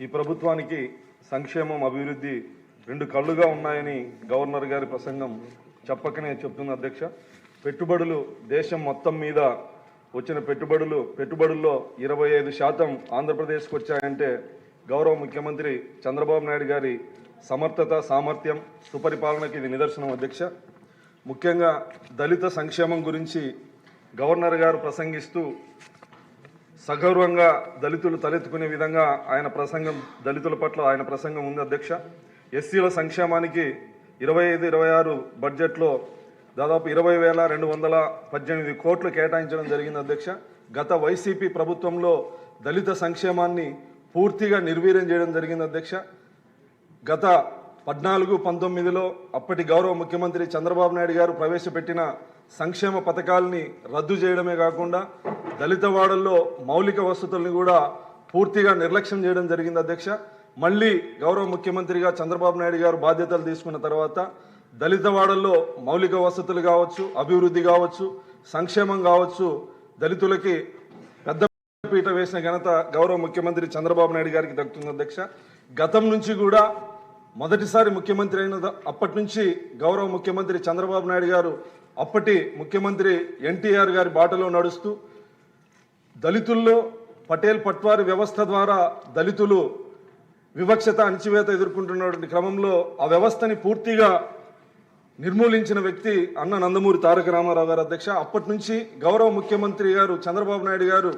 ఈ ప్రభుత్వానికి సంక్షేమం అభివృద్ధి రెండు కళ్ళుగా ఉన్నాయని గవర్నర్ గారి ప్రసంగం చెప్పకనే చెప్తుంది అధ్యక్ష. పెట్టుబడులు దేశం మొత్తం మీద వచ్చిన పెట్టుబడులు పెట్టుబడుల్లో ఇరవై ఐదు శాతం ఆంధ్రప్రదేశ్కి వచ్చాయంటే గౌరవ ముఖ్యమంత్రి చంద్రబాబు నాయుడు గారి సమర్థత సామర్థ్యం సుపరిపాలనకి ఇది నిదర్శనం అధ్యక్ష. ముఖ్యంగా దళిత సంక్షేమం గురించి గవర్నర్ గారు ప్రసంగిస్తూ సగౌరవంగా దళితులు తలెత్తుకునే విధంగా ఆయన ప్రసంగం దళితుల పట్ల ఆయన ప్రసంగం ఉంది అధ్యక్ష. ఎస్సీల సంక్షేమానికి ఇరవై ఐదు ఇరవై ఆరు బడ్జెట్లో దాదాపు ఇరవై వేల రెండు వందల పద్దెనిమిది కోట్లు కేటాయించడం జరిగింది అధ్యక్ష. గత వైసీపీ ప్రభుత్వంలో దళిత సంక్షేమాన్ని పూర్తిగా నిర్వీర్యం చేయడం జరిగింది అధ్యక్ష. గత పద్నాలుగు పంతొమ్మిదిలో అప్పటి గౌరవ ముఖ్యమంత్రి చంద్రబాబు నాయుడు గారు ప్రవేశపెట్టిన సంక్షేమ పథకాలని రద్దు చేయడమే కాకుండా దళిత వాడల్లో మౌలిక వసతుల్ని కూడా పూర్తిగా నిర్లక్ష్యం చేయడం జరిగింది అధ్యక్ష. మళ్ళీ గౌరవ ముఖ్యమంత్రిగా చంద్రబాబు నాయుడు గారు బాధ్యతలు తీసుకున్న తర్వాత దళిత వాడల్లో మౌలిక వసతులు కావచ్చు అభివృద్ధి కావచ్చు సంక్షేమం కావచ్చు దళితులకి పెద్ద పీట వేసిన ఘనత గౌరవ ముఖ్యమంత్రి చంద్రబాబు నాయుడు గారికి దక్కుతుంది అధ్యక్ష. గతం నుంచి కూడా మొదటిసారి ముఖ్యమంత్రి అయిన అప్పటి నుంచి గౌరవ ముఖ్యమంత్రి చంద్రబాబు నాయుడు గారు అప్పటి ముఖ్యమంత్రి ఎన్టీఆర్ గారి బాటలో నడుస్తూ దళితుల్లో పటేల్ పట్వారి వ్యవస్థ ద్వారా దళితులు వివక్షత అణచివేత ఎదుర్కొంటున్నటువంటి క్రమంలో ఆ వ్యవస్థని పూర్తిగా నిర్మూలించిన వ్యక్తి అన్న నందమూరి తారక రామారావు గారు అధ్యక్ష. అప్పటి నుంచి గౌరవ ముఖ్యమంత్రి గారు చంద్రబాబు నాయుడు గారు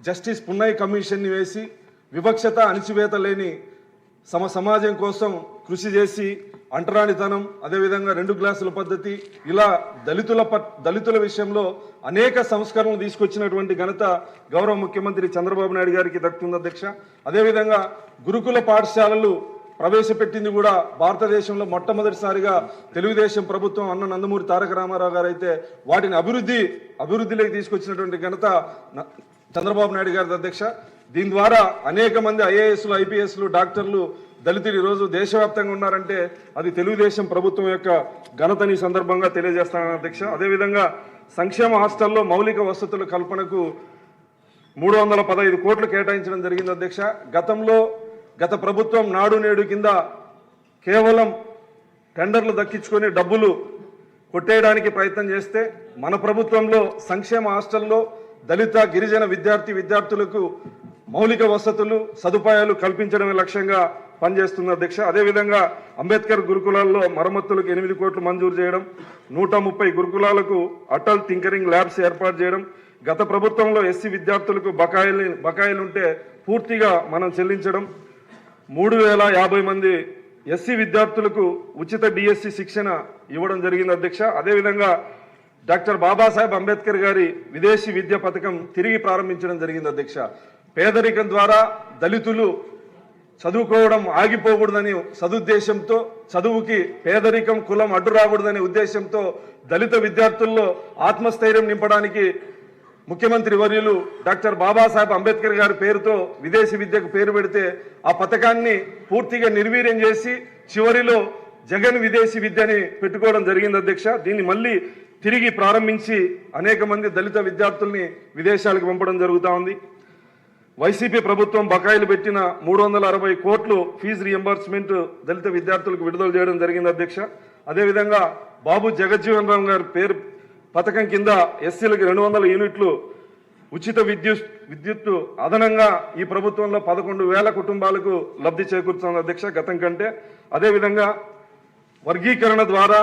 జస్టిస్ పున్నయ్య కమిషన్ని వేసి వివక్షత అణచివేత లేని సమ సమాజం కోసం కృషి చేసి అంటరానితనం అదేవిధంగా రెండు గ్లాసుల పద్ధతి ఇలా దళితుల పట్ దళితుల విషయంలో అనేక సంస్కరణలు తీసుకొచ్చినటువంటి ఘనత గౌరవ ముఖ్యమంత్రి చంద్రబాబు నాయుడు గారికి దక్కుతుంది అధ్యక్ష. అదేవిధంగా గురుకుల పాఠశాలలు ప్రవేశపెట్టింది కూడా భారతదేశంలో మొట్టమొదటిసారిగా తెలుగుదేశం ప్రభుత్వం అన్న నందమూరి తారక రామారావు గారు అయితే వాటిని అభివృద్ధి అభివృద్ధిలోకి తీసుకొచ్చినటువంటి ఘనత న- చంద్రబాబు నాయుడు గారి అధ్యక్ష. దీని ద్వారా అనేక మంది ఐఏఎస్లు ఐపీఎస్లు డాక్టర్లు దళితులు ఈరోజు దేశవ్యాప్తంగా ఉన్నారంటే అది తెలుగుదేశం ప్రభుత్వం యొక్క ఘనతని సందర్భంగా తెలియజేస్తాను అధ్యక్ష. అదేవిధంగా సంక్షేమ హాస్టల్లో మౌలిక వసతుల కల్పనకు మూడు వందల పదహైదు కోట్లు కేటాయించడం జరిగింది అధ్యక్ష. గతంలో గత ప్రభుత్వం నాడు నేడు కింద కేవలం టెండర్లు దక్కించుకొని డబ్బులు కొట్టేయడానికి ప్రయత్నం చేస్తే మన ప్రభుత్వంలో సంక్షేమ హాస్టల్లో దళిత గిరిజన విద్యార్థి విద్యార్థులకు మౌలిక వసతులు సదుపాయాలు కల్పించడమే లక్ష్యంగా పనిచేస్తుంది అధ్యక్ష. అదేవిధంగా అంబేద్కర్ గురుకులాల్లో మరమ్మతులకు ఎనిమిది కోట్లు మంజూరు చేయడం నూట ముప్పై గురుకులాలకు అటల్ థింకరింగ్ ల్యాబ్స్ ఏర్పాటు చేయడం గత ప్రభుత్వంలో ఎస్సీ విద్యార్థులకు బకాయిలు బకాయిలు ఉంటే పూర్తిగా మనం చెల్లించడం మూడు వేల యాభై మంది ఎస్సీ విద్యార్థులకు ఉచిత డిఎస్సి శిక్షణ ఇవ్వడం జరిగింది అధ్యక్ష. అదేవిధంగా డాక్టర్ బాబాసాహెబ్ అంబేద్కర్ గారి విదేశీ విద్య పథకం తిరిగి ప్రారంభించడం జరిగింది అధ్యక్ష. పేదరికం ద్వారా దళితులు చదువుకోవడం ఆగిపోకూడదని సదుద్దేశంతో చదువుకి పేదరికం కులం అడ్డు రాకూడదనే ఉద్దేశంతో దళిత విద్యార్థుల్లో ఆత్మస్థైర్యం నింపడానికి ముఖ్యమంత్రి వర్యులు డాక్టర్ బాబాసాహెబ్ అంబేద్కర్ గారి పేరుతో విదేశీ విద్యకు పేరు పెడితే ఆ పథకాన్ని పూర్తిగా నిర్వీర్యం చేసి చివరిలో జగన్ విదేశీ విద్యని పెట్టుకోవడం జరిగింది అధ్యక్ష. దీన్ని మళ్ళీ తిరిగి ప్రారంభించి అనేక మంది దళిత విద్యార్థుల్ని విదేశాలకు పంపడం జరుగుతూ ఉంది. వైసీపీ ప్రభుత్వం బకాయిలు పెట్టిన మూడు వందల అరవై కోట్లు ఫీజు రియంబర్స్మెంట్ దళిత విద్యార్థులకు విడుదల చేయడం జరిగింది అధ్యక్ష. అదేవిధంగా బాబు జగజ్జీవన్ రామ్ గారి పేరు పథకం కింద ఎస్సీలకు రెండు వందల యూనిట్లు ఉచిత విద్యుత్ విద్యుత్తు అదనంగా ఈ ప్రభుత్వంలో పదకొండు వేల కుటుంబాలకు లబ్ధి చేకూరుతుంది అధ్యక్ష గతం కంటే. అదేవిధంగా వర్గీకరణ ద్వారా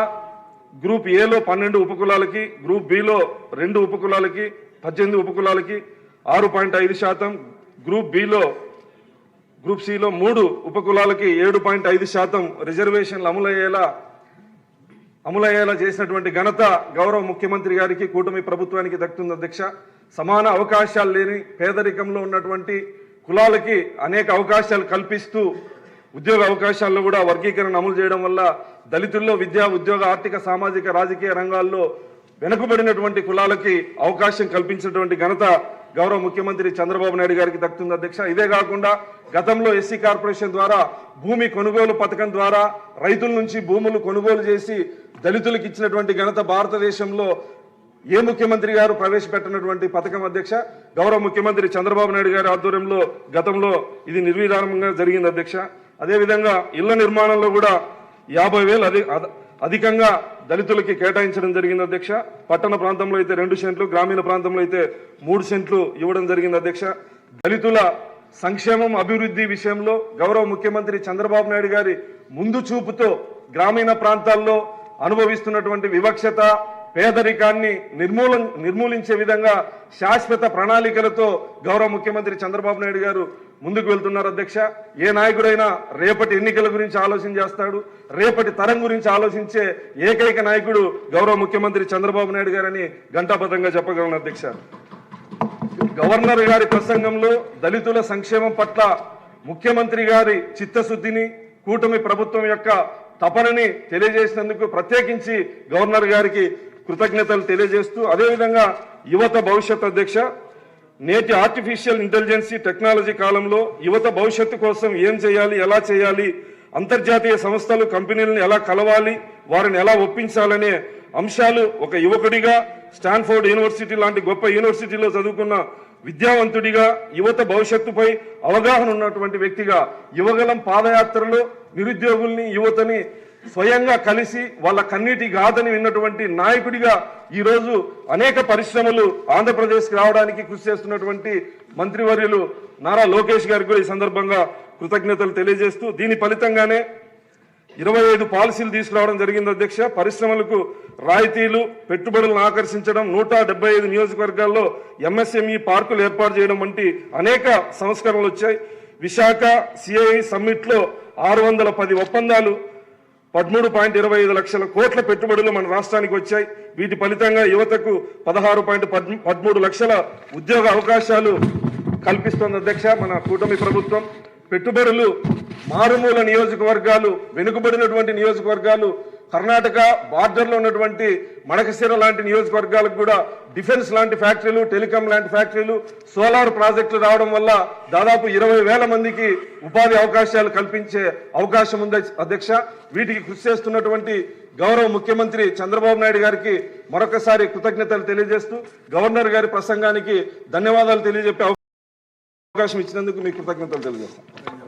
గ్రూప్ ఏలో పన్నెండు ఉపకులాలకి గ్రూప్ బిలో రెండు ఉపకులాలకి పద్దెనిమిది ఉపకులాలకి ఆరు పాయింట్ ఐదు శాతం గ్రూప్ బిలో గ్రూప్ సిలో మూడు ఉపకులాలకి ఏడు పాయింట్ ఐదు శాతం రిజర్వేషన్లు అమలయ్యేలా అమలయ్యేలా చేసినటువంటి ఘనత గౌరవ ముఖ్యమంత్రి గారికి కూటమి ప్రభుత్వానికి దక్కుతుంది అధ్యక్ష. సమాన అవకాశాలు లేని పేదరికంలో ఉన్నటువంటి కులాలకి అనేక అవకాశాలు కల్పిస్తూ ఉద్యోగ అవకాశాల్లో కూడా వర్గీకరణ అమలు చేయడం వల్ల దళితుల్లో విద్యా ఉద్యోగ ఆర్థిక సామాజిక రాజకీయ రంగాల్లో వెనుకబడినటువంటి కులాలకి అవకాశం కల్పించినటువంటి ఘనత గౌరవ ముఖ్యమంత్రి చంద్రబాబు నాయుడు గారికి దక్కుతుంది అధ్యక్ష. ఇదే కాకుండా గతంలో ఎస్సీ కార్పొరేషన్ ద్వారా భూమి కొనుగోలు పథకం ద్వారా రైతుల నుంచి భూములు కొనుగోలు చేసి దళితులకు ఇచ్చినటువంటి ఘనత భారతదేశంలో ఏ ముఖ్యమంత్రి గారు ప్రవేశపెట్టినటువంటి పథకం అధ్యక్ష? గౌరవ ముఖ్యమంత్రి చంద్రబాబు నాయుడు గారి ఆధ్వర్యంలో గతంలో ఇది నిర్విధానంగా జరిగింది అధ్యక్ష. అదేవిధంగా ఇళ్ళ నిర్మాణంలో కూడా యాభై వేలు అదే అధికంగా దళితులకి కేటాయించడం జరిగింది అధ్యక్ష. పట్టణ ప్రాంతంలో అయితే రెండు సెంట్లు గ్రామీణ ప్రాంతంలో అయితే మూడు సెంట్లు ఇవ్వడం జరిగింది అధ్యక్ష. దళితుల సంక్షేమం అభివృద్ధి విషయంలో గౌరవ ముఖ్యమంత్రి చంద్రబాబు నాయుడు గారి ముందు చూపుతో గ్రామీణ ప్రాంతాల్లో అనుభవిస్తున్నటువంటి వివక్షత పేదరికాన్ని నిర్మూల నిర్మూలించే విధంగా శాశ్వత ప్రణాళికలతో గౌరవ ముఖ్యమంత్రి చంద్రబాబు నాయుడు గారు ముందుకు వెళ్తున్నారు అధ్యక్ష. ఏ నాయకుడైనా రేపటి ఎన్నికల గురించి ఆలోచన చేస్తాడు. రేపటి తరం గురించి ఆలోచించే ఏకైక నాయకుడు గౌరవ ముఖ్యమంత్రి చంద్రబాబు నాయుడు గారని ఘంటాబద్ధంగా చెప్పగలను అధ్యక్ష. గవర్నర్ గారి ప్రసంగంలో దళితుల సంక్షేమం పట్ల ముఖ్యమంత్రి గారి చిత్తశుద్ధిని కూటమి ప్రభుత్వం యొక్క తపనని తెలియజేసినందుకు ప్రత్యేకించి గవర్నర్ గారికి కృతజ్ఞతలు తెలియజేస్తూ అదేవిధంగా యువత భవిష్యత్ అధ్యక్ష నేటి ఆర్టిఫిషియల్ ఇంటెలిజెన్సీ టెక్నాలజీ కాలంలో యువత భవిష్యత్తు కోసం ఏం చేయాలి ఎలా చేయాలి అంతర్జాతీయ సంస్థలు కంపెనీలను ఎలా కలవాలి వారిని ఎలా ఒప్పించాలనే అంశాలు ఒక యువకుడిగా స్టాన్ఫోర్డ్ యూనివర్సిటీ లాంటి గొప్ప యూనివర్సిటీలో చదువుకున్న విద్యావంతుడిగా యువత భవిష్యత్తుపై అవగాహన ఉన్నటువంటి వ్యక్తిగా యువగలం పాదయాత్రలో నిరుద్యోగుల్ని యువతని స్వయంగా కలిసి వాళ్ళ కన్నీటి గాథని విన్నటువంటి నాయకుడిగా ఈరోజు అనేక పరిశ్రమలు ఆంధ్రప్రదేశ్కి రావడానికి కృషి చేస్తున్నటువంటి మంత్రివర్యులు నారా లోకేష్ గారికి కూడా ఈ సందర్భంగా కృతజ్ఞతలు తెలియజేస్తూ దీని ఫలితంగానే ఇరవై ఐదు పాలసీలు తీసుకురావడం జరిగింది అధ్యక్ష. పరిశ్రమలకు రాయితీలు పెట్టుబడులను ఆకర్షించడం నూట డెబ్బై ఐదు నియోజకవర్గాల్లో ఎంఎస్ఎంఈ పార్కులు ఏర్పాటు చేయడం వంటి అనేక సంస్కరణలు వచ్చాయి. విశాఖ సిఐ సమ్మిట్లో ఆరు వందల పది ఒప్పందాలు పదమూడు పాయింట్ ఇరవై ఐదు లక్షల కోట్ల పెట్టుబడులు మన రాష్ట్రానికి వచ్చాయి. వీటి ఫలితంగా యువతకు పదహారు పాయింట్ పదమూడు లక్షల ఉద్యోగ అవకాశాలు కల్పిస్తోంది అధ్యక్ష మన కూటమి ప్రభుత్వం. పెట్టుబడులు మారుమూల నియోజకవర్గాలు వెనుకబడినటువంటి నియోజకవర్గాలు కర్ణాటక బార్డర్లో ఉన్నటువంటి మడకశిర లాంటి నియోజకవర్గాలకు కూడా డిఫెన్స్ లాంటి ఫ్యాక్టరీలు టెలికాం లాంటి ఫ్యాక్టరీలు సోలార్ ప్రాజెక్టులు రావడం వల్ల దాదాపు ఇరవై వేల మందికి ఉపాధి అవకాశాలు కల్పించే అవకాశం ఉంది అధ్యక్ష. వీటికి కృషి చేస్తున్నటువంటి గౌరవ ముఖ్యమంత్రి చంద్రబాబు నాయుడు గారికి మరొకసారి కృతజ్ఞతలు తెలియజేస్తూ గవర్నర్ గారి ప్రసంగానికి ధన్యవాదాలు తెలియజెప్పే అవకాశం ఇచ్చినందుకు మీకు కృతజ్ఞతలు తెలియజేస్తాను